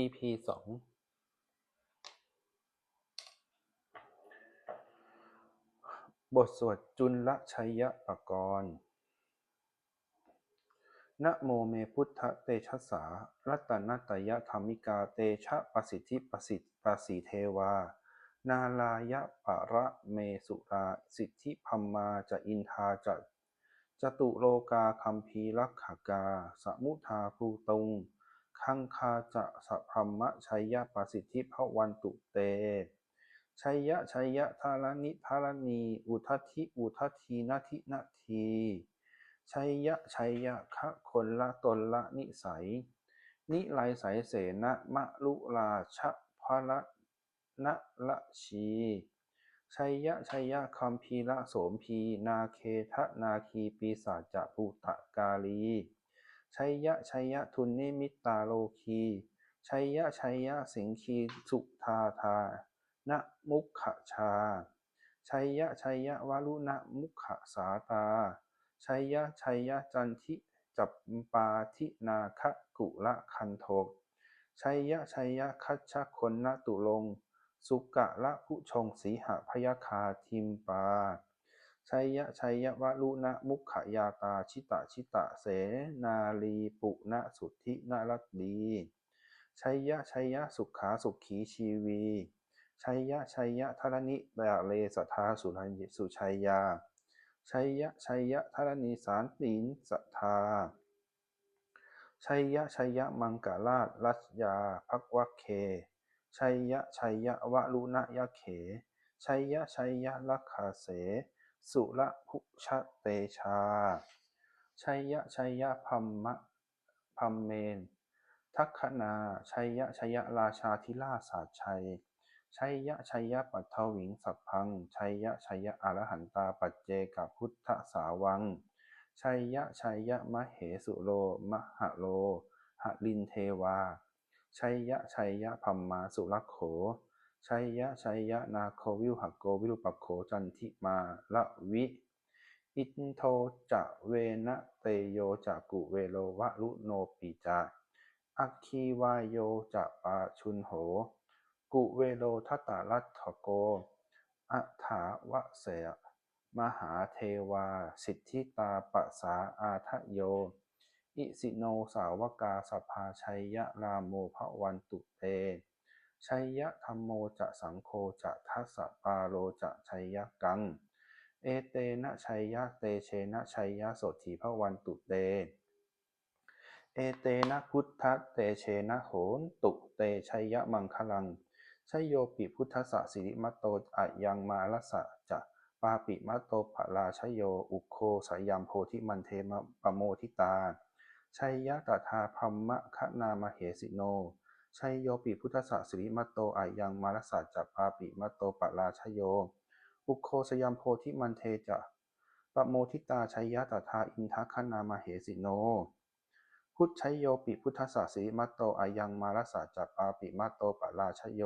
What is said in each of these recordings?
EP สองบทสวดจุลชัยยปกรณ์นะโมเมพุทธเตชะสา รัตนตยธรรมิกาเตชะปสิทธิปสิทธิปสีเทวา นาลายะปะระเมสุราสิทธิพัมมาจะอินทาจะจตุโลกาคัมภีรักขกา สมุทาภูตุง คังคาจะสัพพมะชัยยะปสิทธิภวันตุเต ชัยยะชัยยะทารณิทารณี อุทัทธิอุทัททีนาทินาทีชัยยะชัยยะคะคนละตนละนิสัย นิไลสายเสนะมะลุราชะพระนะละชีชัยยะชัยยะคัมภีระโสมพี นาเคทะนาคีปีศาจจะภูตะกาลี ชัยยะชัยยะทุนนิมิตตาโลคีชัยยะชัยยะสิงคีสุทาทานะมุขชา ชัยยะชัยยะวรุณมุขสาตา ชัยยะชัยยะจันทิจัปปาทินาคกุละคันโทชัยยะชัยยะคัชชะคนนตุลง สุกะละผู้ชงสีหพยาคาทิมปา ชัยยะชัยยะวรุณมุขยาตาชิตะชิตะเสนาลีปุณสุทธินรัตดีชัยยะชัยยะสุขาสุขีชีวีชัยยะชัยยะธรณิดาเลสทาสุรัญสุชัยยาชัยยะชัยยะธรณีสารตีนสัทธาชัยยะชัยยะมังกราชรัชยาภักวัคเคชัยยะชัยยะวรุณยะเขชัยยะชัยยะลักขาเส สุระภุชเตชา ชัยยะชัยยะพัมมะพัมเมน ทัคคนา ชัยยะชัยยะราชาธิราชาชัย ชัยยะชัยยะปัทถวิงสัพพัง ชัยยะชัยยะอรหันตาปัจเจกพุทธสาวัง ชัยยะชัยยะมะเหสุโลมหะโลหลินเทวา ชัยยะชัยยะพัมมาสุรักโข ชัยยะชัยยะนาโควิลหักโกวิรุปโขจันทิมาละวิ อินโทจะเวนะเตโยจะกุเวโลวะลุโนปิจาอัคคีวายโยจะปาชุนโห กุเวโลทัตตารัตถโกอัฏฐาวะเสยมหาเทวา สิทธิตาปะสาอาทะโย อิสิโนสาวกาสภาชัยยะรามโมภวันตุเต ชัยยะธรรมโมจะสังโฆจะทัสสะปาโลจะชัยยะกัง เอเตนะชัยยะเตเชนะชัยยะโสถีภวันตุเต เอเตนะพุทธเตเชนะโหนตุเตชัยยะมังคลังชัยโยปิพุทธสสิริมัตโตอะยังมาลสะจะปาปิมัตโตภราชโย อุโคสายามโพธิมันเทมะปะโมทิตาชัยยะตถาพัมมะคะนามเหสิโน ชัยโยปิพุทธสสิริมัตโตอะยังมาลสะจะปาปิมัตโตปราชโยอุโคสยามโพธิมันเทจะปะโมทิตาชัยยะตถาอินทคะนามเหสิโน พุทธชัยโยปิพุทธสสิริมัตโตอายังมาลสะจัปปาปิมัตโตปะราชโย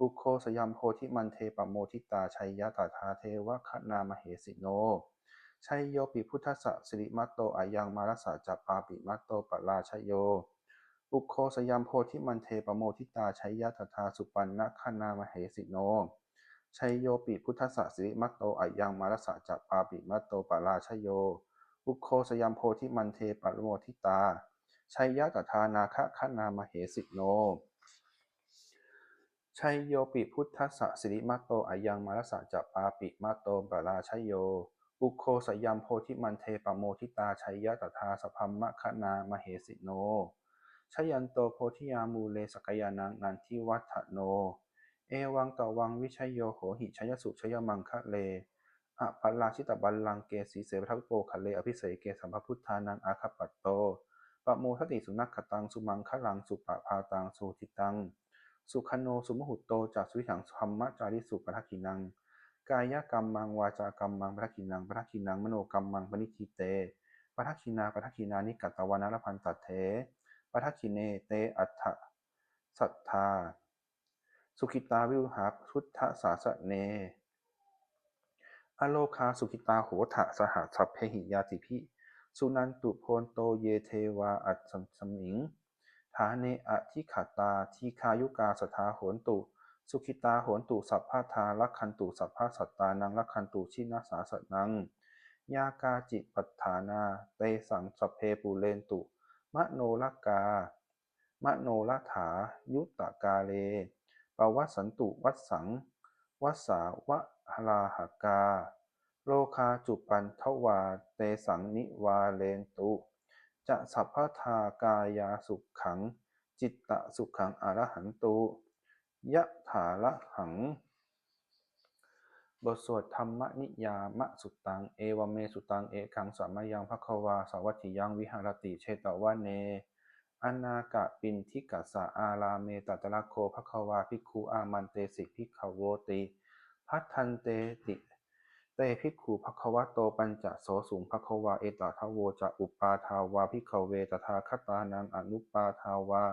อุโคสยามโพธิมันเทปะโมทิตาชัยยะตถาเทวคนามเหสิโนชัยโยปิพุทธสสิริมัตโตอายังมาลสะจัปปาปิมัตโตปราชโย อุโคสยามโพธิมันเทปะโมทิตาชัยยะตถาสุปันนะคนามเหสิโน ชัยโยปิพุทธสสิริมัตโตอายังมาลสะจัปปาปิมัตโตปราชโย อุโคสยามโพธิมันเทปะโมทิตา ชัยยะตถานาคะคะนามเหสิโน ชัยโยปิพุทธสสิริมัตโตอายังมาลสะจัปปาปิมัตโตปราชโยอุโคสยามโพธิมันเทปะโมทิตาชัยยะตถาสพพัมมะคะนามเหสิโน ชยันโตโพธิยามูเลสกยานังนันทิวัฒโน เอวังตวังวิชยโยโหหิชยสุชยมังคะเลอะปัลลาชิตบัลลังเกสีเสวทัพโปคะเลอภิเสยเกสัมภพุทธานังอาคปัตโตปะโมทติสุนักขตังสุมังคะลังสุปะพาตังสุทิตัง สุขโนสุมหุตโตจากสุวิถังธรรมจาริสุปทักขินัง กายกรรมมังวาจากรรมมังปทักขินังปทักขินังมโนกรรมมังปณิทิเตปทักขินาปทักขินานิกัตตวานารพันตัตเถ ปทักขิเนเตอัฏฐสัทธา สุขิตาวิรุหาพุทธสาสเน อโลคาสุขิตาโหทะสหัสสัพเพหิยาติพิ สุนันตุโพนโตเยเทวาอัตสสมิงฐานเนอธิขตาทีคายุกาสถาโหนตุ สุขิตาโหนตุสัพพะทาลักขันตุสัพพะสัตตานังลักขันตุชินาสาสนัง ยากาจิปัฏฐานา เตสังสัพเพปุเรนตุ มโนลกา มโนลถา ยุตตกาเลปวัสสันตุวัสสังวัสสาวะหลาหกา โลคาจุปันทวา เตสังนิวาเลนตุ จะสัพพทากายาสุขขัง จิตตะสุขขังอรหันตุยะถาละหัง บทสวดธรรมนิยามะสุตัง เอวเมสุตัง เอกังสัมายังภควาสาวัติยังวิหารติเชตวะเน อนากะปินทิกัสสะอาราเมตัตระโคภควาภิกขุอามันเตสิภิกขโวติพัทันเตติ เตภิกขุภควะโตปัญจโสสุงภควาเอตทะโวจะอุปาทาวาภิกขเวตถาคตานังอนุปาทาวา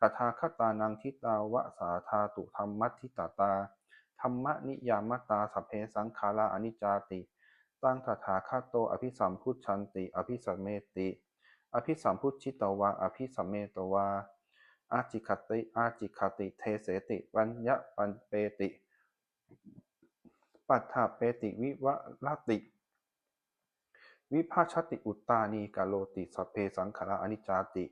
ตถาคตานังทิตาวะสาธาตุธรรมัตทิตตา ธรรมนิยามตาสัพเพสังขาราอนิจจาติ ตังตถาคตโตอภิสัมพุชชันติ อภิสัมเมติ อภิสัมพุชชิตวาอภิสัมเมตวา อาจิคติ อาจิคติ เทเสติวัญญปันเปติ ปัฏฐเปติวิวะรติ วิภาชติอุตตานีกาโลติสัพเพสังขาราอนิจจาติ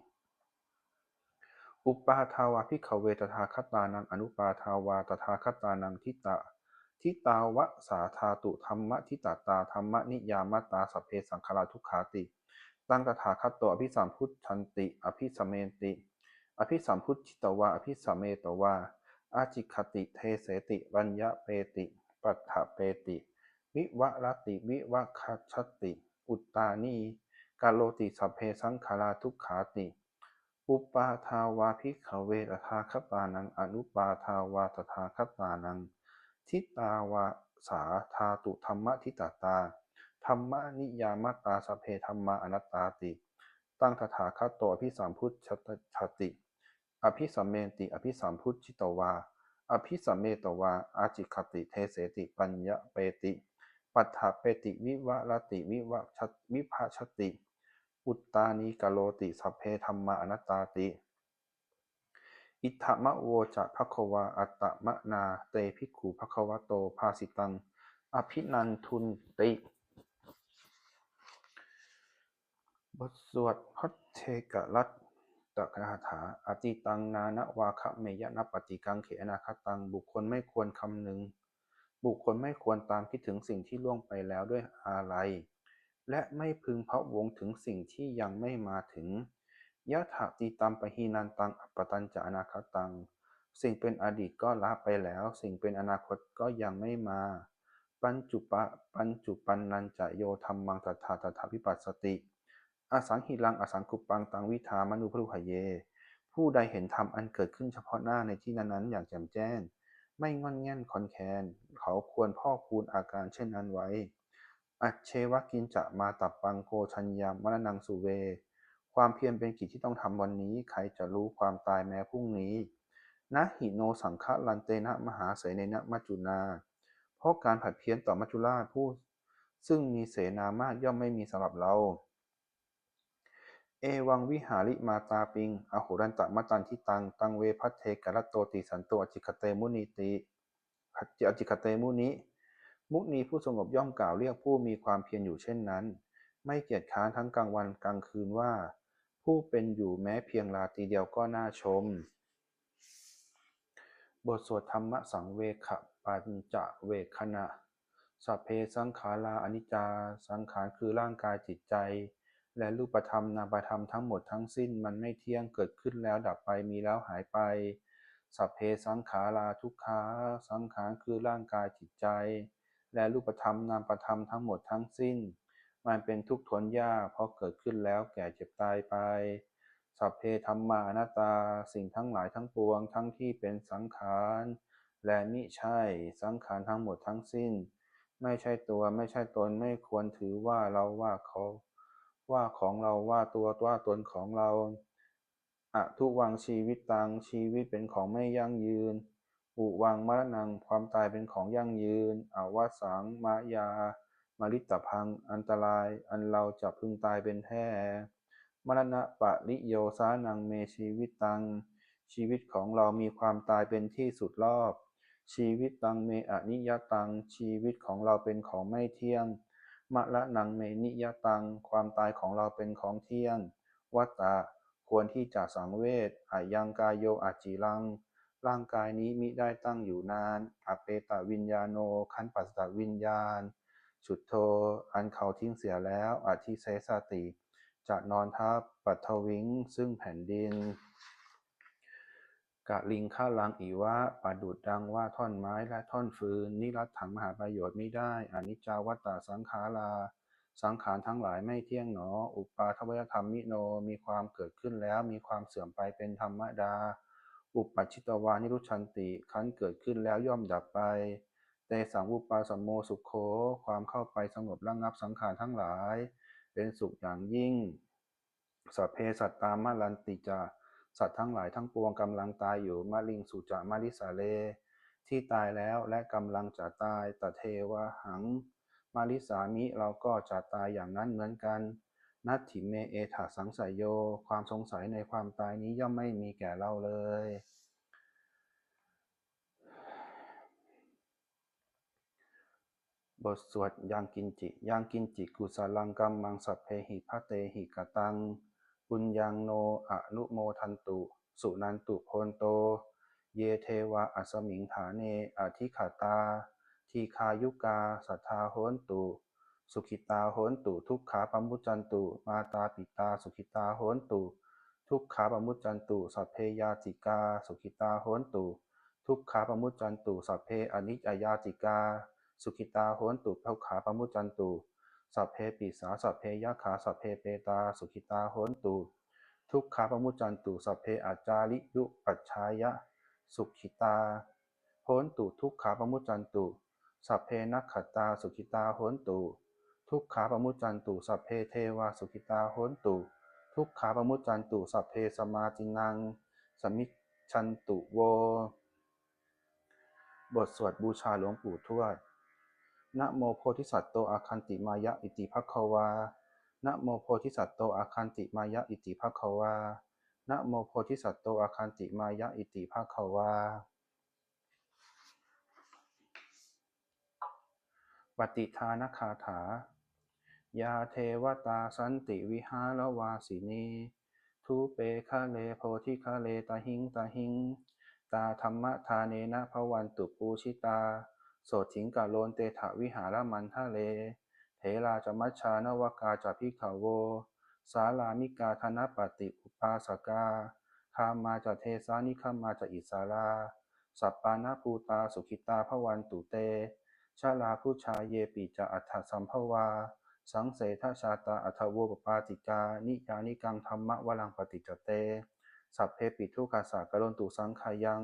อุปาทาวาภิขเวตถาคตานังอนุปาทาวาตถาคตานังทิตาทิตาวะสาธาตุธรรมทิตาตาธรรมนิยามตาสัพเพสังขาราทุกขาติ ตังตถาคตโตอภิสัมพุทธันติ อภิสมเมติ อภิสัมพุทธิตวาอภิสมเมตวาอาจิคติเทเสติวัญญเปติ ปัฏฐเปติ วิวะรติวิวะคัชติ อุตตานีกาโลติสัพเพสังขาราทุกขาติ อุปาทาวาภิกขเวตถาคตานัง อนุปาทาวาตถาคตานัง ทิตาวาสาธาตุธรรมทิตาตา ธรรมนิยามตาสเพธรรมาอนัตตาติ ตั้งตถาคตโตอภิสัมพุทธชติ อภิสัมเมติ อภิสัมพุทธิตวา อภิสัมเมตวา อาจิคติเทเสติปัญญเปติ ปัฏฐเปติวิวะรติวิวะชวิภาชติ อุตตานีกาโลติสัพเพธรรมาอนัตตาติ อิทธมะโวจะภควาอัตตมะนาเตภิกขุภควโตภาสิตัง อภินันทุนติ บทสวดพัทเทกรัตตคาถาอติตังนานวาคะเมยนะปฏิกังเขอนาคตัง บุคคลไม่ควรคำนึงบุคคลไม่ควรตามคิดถึงสิ่งที่ล่วงไปแล้วด้วยอาลัย และไม่พึงพะวงถึงสิ่งที่ยังไม่มาถึงยะถาติตัมปหีนันตังอัปปตัญจะอนาคตัง สิ่งเป็นอดีตก็ละไปแล้ว สิ่งเป็นอนาคตก็ยังไม่มา ปัญจุปะปัญจุปันนันจะโยธรรมังตถาตถาวิปัสสติ อสังหิรังอสังคุปปังตังวิธามนุพรุหเย ผู้ใดเห็นธรรมอันเกิดขึ้นเฉพาะหน้าในที่นั้นๆ อย่างแจ่มแจ้ง ไม่งอนแง่นคอนแคน เขาควรพ่อกพูนอาการเช่นนั้นไว้ อัจเชวกินจะมาตับปังโกชัญญามรณังสุเว ความเพียรเป็นกิจที่ต้องทำวันนี้ ใครจะรู้ความตายแม้พรุ่งนี้ นะหิโนสังฆลันเตนะมหาเสนนะมัจจุนา เพราะการผัดเพี้ยนต่อมัจจุราชผู้ ซึ่งมีเสนามากย่อมไม่มีสำหรับเรา เอวังวิหาริมาตาปิง อโหรันตะมะตันทิตัง ตังเวพัทเทกรัตโตติสันโตอจิคเตมุนีติอจิคเตมุนิ มุนีผู้สงบย่อมกล่าวเรียกผู้มีความเพียรอยู่เช่นนั้น ไม่เกียจค้านทั้งกลางวันกลางคืนว่า ผู้เป็นอยู่แม้เพียงราตรีเดียวก็น่าชม บทสวดธรรมสังเวคปัญจเวคณะสัพเพสังขาราอนิจจา สังขารคือร่างกายจิตใจ และรูปธรรมนามธรรมทั้งหมดทั้งสิ้นมันไม่เที่ยงเกิดขึ้นแล้วดับไปมีแล้วหายไป สัพเพสังขาราทุกขา สังขารคือร่างกายจิตใจ และรูปธรรมนามธรรมทั้งหมดทั้งสิ้น มันเป็นทุกข์ทนยากเพราะเกิดขึ้นแล้วแก่เจ็บตายไป สัพเพธรรมานัตตาสิ่งทั้งหลายทั้งปวงทั้งที่เป็นสังขารและมิใช่สังขารทั้งหมดทั้งสิ้น ไม่ใช่ตัวไม่ใช่ตนไม่ควรถือว่าเราว่าเขาว่าของเราว่าตัวว่าตนของเราอะทุวังชีวิตตังชีวิตเป็นของไม่ยั่งยืน อุวังมรณังความตายเป็นของยั่งยืนอวสังมายา มาริตพัง อันตราย อันเราจะพึงตายเป็นแท้มรณะปะริโยสานังเมชีวิตตัง ชีวิตของเรามีความตายเป็นที่สุดรอบ ชีวิตตังเมอนิยตัง ชีวิตของเราเป็นของไม่เที่ยงมรณังเมนิยตัง ความตายของเราเป็นของเที่ยง วัตตะควรที่จะสังเวชอายังกายโยอาจิรัง ร่างกายนี้มิได้ตั้งอยู่นานอเปตวิญญาโนขันปัสสตวิญญาณ สุดโท อันเขาทิ้งเสียแล้วอธิเสสติจะนอนทับปัทวิง ซึ่งแผ่นดิน กะลิงข้าลังอีวะประดุดดังว่าท่อนไม้และท่อนฟืน นิรัตถังมหาประโยชน์ไม่ได้อนิจจาวัตตาสังขาราสังขารทั้งหลายไม่เที่ยงหนอ อุปาทวยธรรมมิโน มีความเกิดขึ้นแล้ว มีความเสื่อมไปเป็นธรรมดา อุปปัชชิตวานิรุชันติขันเกิดขึ้นแล้วย่อมดับไปเตสังอุปาสมโมสุขโขความเข้าไปสงบระงับสังขารทั้งหลาย เป็นสุขอย่างยิ่งสัพเพสัตตามาลันติจาสัตว์ทั้งหลายทั้งปวงกำลังตายอยู่มาลิงสุจามาริสาเล ที่ตายแล้วและกำลังจะตายตเทวหัง มาริสามิเราก็จะตายอย่างนั้นเหมือนกัน นัตถิเมเอถาสังสยโย ความสงสัยในความตายนี้ย่อมไม่มีแก่เราเลย บทสวดยังกินจิยังกินจิกุสลังกัมมังสัพเพหิพะเตหิกตังปุญญังโนอนุโมทันตุ สุนันตุโพนโต เยเทวะอัสมิงฐาเนอธิขาตา ทีคายุกาสัทธาโหนตุ สุขิตาโหนตุทุกขาปมุจจันตุ มาตาปิตา สุขิตาโหนตุ ทุกขาปมุจจันตุ สัพเพยาติกา สุขิตาโหนตุ ทุกขาปมุจจันตุ สัพเพอนิจจยาติกา สุขิตาโหนตุทุกขาปมุจจันตุ สัพเพปิสา สัพเพยะขา สัพเพเปตา สุขิตาโหนตุ ทุกขาปมุจจันตุ สัพเพอาจาริยุปัจฉายะ สุขิตาโหนตุ ทุกขาปมุจจันตุ สัพเพนักขตา สุขิตาโหนตุ ทุกขาปมุจจันตุสัพเพเทวาสุขิตาโหนตุ ทุกขาปมุจจันตุสัพเพสมาตินังสมิชันตุโว บทสวดบูชาหลวงปู่ทวด นะโมโพธิสัตว์โตอาคันติมายะอิติภควา นะโมโพธิสัตว์โตอาคันติมายะอิติภควา นะโมโพธิสัตว์โตอาคันติมายะอิติภควา ปฏิทานคาถา ยาเทวตาสันติวิหารวาสินีทูเปคะเลโพธิคะเลตาหิงตาหิง ตาธรรมทาเนนะภวันตุปูชิตา โสถิงกาโลนเตถาวิหารมันทะเลเถราจมัชชานวกาจพิขโวสาลามิกาธนปฏิอุปาสกาคามาจเทสานิขามาจอิสาราสัปปานาภูตาสุขิตาพวันตุเตชาลาผู้ชาเยปิจะอัฏฐสัมภวา สังเสทชาตาอัทโวปปาติกา นิยานิกังธรรมะวลังปฏิจเต สัพเพปิทุกาสากรนตุสังขายัง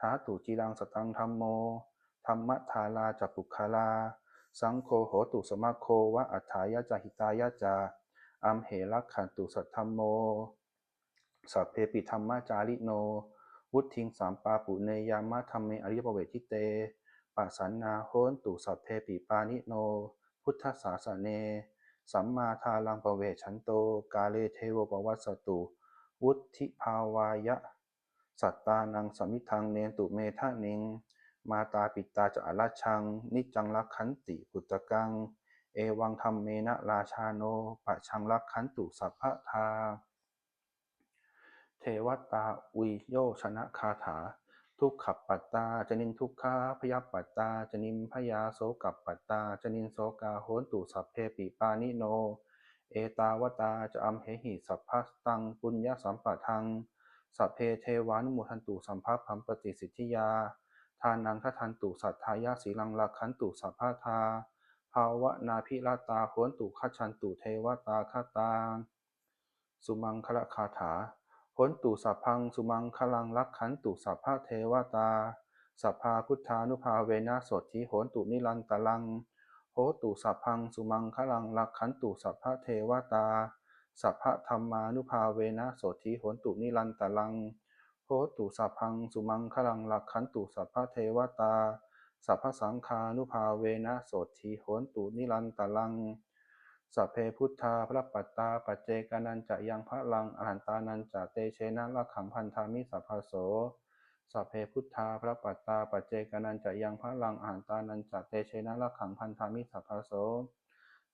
ทาตุจีรังสตังธรรมโม ธรรมทาราจัปุคาลา สังโฆโหตุสมาโควะอัฏฐายะจหิตายะจาอัมเหลักขันตุสัทธรรมโม สัพเพปิธรรมจาริโน วุทิงสามปาปุเนยามะธรรมเมอริยปเวทิเตปัสสันนาโหนตุสัพเพปิปานิโน พุทธศาสเน สัมมาทาลังปเวชันโต กาเลเทวปวัสตุ วุธิภาวายะ สัตตานังสมิทังเนตุเมทะนิง มาตาปิตาจะอราชัง นิจังรักขันติปุตตะกัง เอวังธรรมเมนะราชาโนปะชังรักขันตุสัพพะทา เทวตาอุยโยชนะคาถา ทุกขปัตตาจนินทุกขาพยาปัตตาจนิมพยาโสกับปัตตาจนินโสกาโหนตุสัพเพปิปานิโน เอตาวตาจะอัมเหหิสัพพตังปุญญสัมปะทังสัพเพเทวานุโมทันตุสัมภพัมปติสิทธิยา ทานังทัทันตุสัทธายาสีลังลักขันตุสัพพาทา ภาวนาพิราตาโหนตุขชันตุเทวตาคตา สุมังคละคาถา โหนตุสัพพังสุมังคลังลักขันตุสัพพะเทวตาสัพพาพุทธานุภาเวนะสดทิโหนตุนิรันตลัง โหตุสัพพังสุมังคลังลักขันตุสัพพะเทวตาสัพพะธรรมานุภาเวนะสดทิโหนตุนิรันตลัง โหตุสัพพังสุมังคลังลักขันตุสัพพเทวตาสัพพสังคานุภาเวนะโสทีโหนตุนิรันตลัง สัพเพพุทธาพระปัตตาปัจเจกานันจะยังพระลังอรหันตานันจะเตเชนะละขังพันธามิสัพพโสสัพเพพุทธาพระปัตตาปัจเจกานันจะยังพระลังอรหันตานันจะเตเชนะละขังพันธามิสัพพโส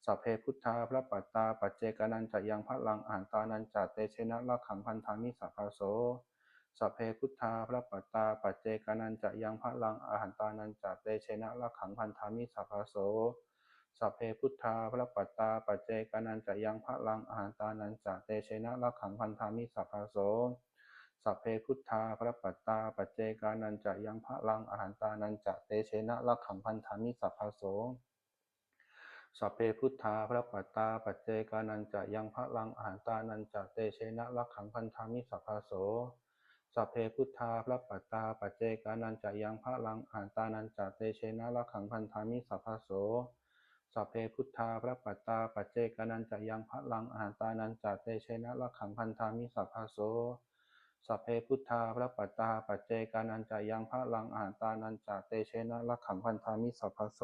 สัพเพพุทธาพระปัตตาปัจเจกานันจะยังพระลังอรหันตานันจะเตเชนะละขังพันธามิสัพพโสสัพเพพุทธาพระปัตตาปัจเจกานันจะยังพระลังอรหันตานันจะเตเชนะละขังพันธามิสัพพโส สัพเพพุทธาพระปัตตาปัจเจกานันจะยังพระลังอรหันตานันจะเตเชนะละขังพันธามิสัพพโสสัพเพพุทธาพระปัตตาปัจเจกานันจะยังพระลังอรหันตานันจะเตเชนะละขังพันธามิสัพพโสสัพเพพุทธาพระปัตตาปัจเจกานันจะยังพระลังอรหันตานันจะเตเชนะละขังพันธามิสัพพโสสัพเพพุทธาพระปัตตาปัจเจกานันจะยังพระลังอรหันตานันจะเตเชนะละขังพันธามิสัพพโส สัพเพพุทธาพระปัตตาปัจเจกนันจะยังพระลังอรหันตานันจะเตเชนะละขังพันธามิสัพพโสสัพเพพุทธาพระปัตตาปัจเจกนันจะยังพระลังอรหันตานันจะเตเชนะละขังพันธามิสัพพโส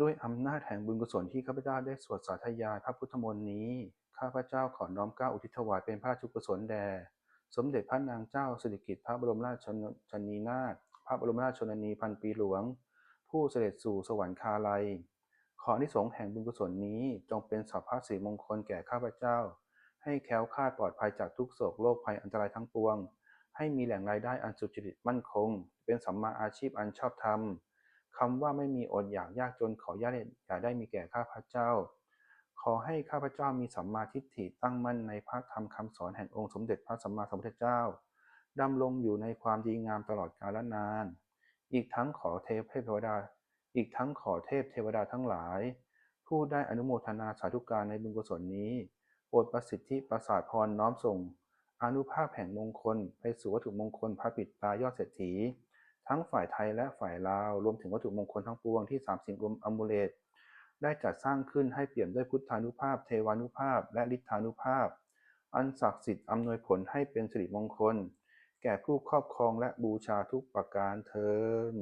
ด้วยอำนาจแห่งบุญกุศลที่ข้าพเจ้าได้สวดสาธยายพระพุทธมนต์นี้ ข้าพเจ้าขอน้อมเก้าอุทิศถวายเป็นพระราชกุศลแด่ สมเด็จพระนางเจ้าสิริกิติ์พระบรมราชชนีนาถพระบรมราชชนนีพันปีหลวง ผู้เสด็จสู่สวรรคาลัย ขออนิสงส์แห่งบุญกุศลนี้จงเป็นสัพพะสิริมงคลแก่ข้าพเจ้า ให้แคล้วคลาดปลอดภัยจากทุกโศกโรคภัยอันตรายทั้งปวง ให้มีแหล่งรายได้อันสุจริตมั่นคง เป็นสัมมาอาชีพอันชอบธรรมคำว่าไม่มีอดอยากยากจนขออย่าได้อย่าได้มีแก่ข้าพเจ้า ขอให้ข้าพเจ้ามีสัมมาทิฏฐิตั้งมั่นในพระธรรมคำสอนแห่งองค์สมเด็จพระสัมมาสัมพุทธเจ้าดำรงอยู่ในความดีงามตลอดกาลนาน อีกทั้งขอเทพเทวดา อีกทั้งขอเทพเทวดาทั้งหลาย ผู้ได้อนุโมทนาสาธุการในบุญกุศลนี้โปรดประสิทธิประสาทพรน้อมส่ง อนุภาพแห่งมงคล ไปสู่วัตถุมงคลพระปิดตายอดเศรษฐี ทั้งฝ่ายไทยและฝ่ายลาว รวมถึงวัตถุมงคลทั้งปวงที่สามสิ่งรวมอมูเลต ได้จัดสร้างขึ้นให้เปี่ยมด้วยพุทธานุภาพ เทวานุภาพ และฤทธานุภาพ อันศักดิ์สิทธิ์อำนวยผลให้เป็นสิริมงคล แก่ผู้ครอบครองและบูชาทุกประการเทิน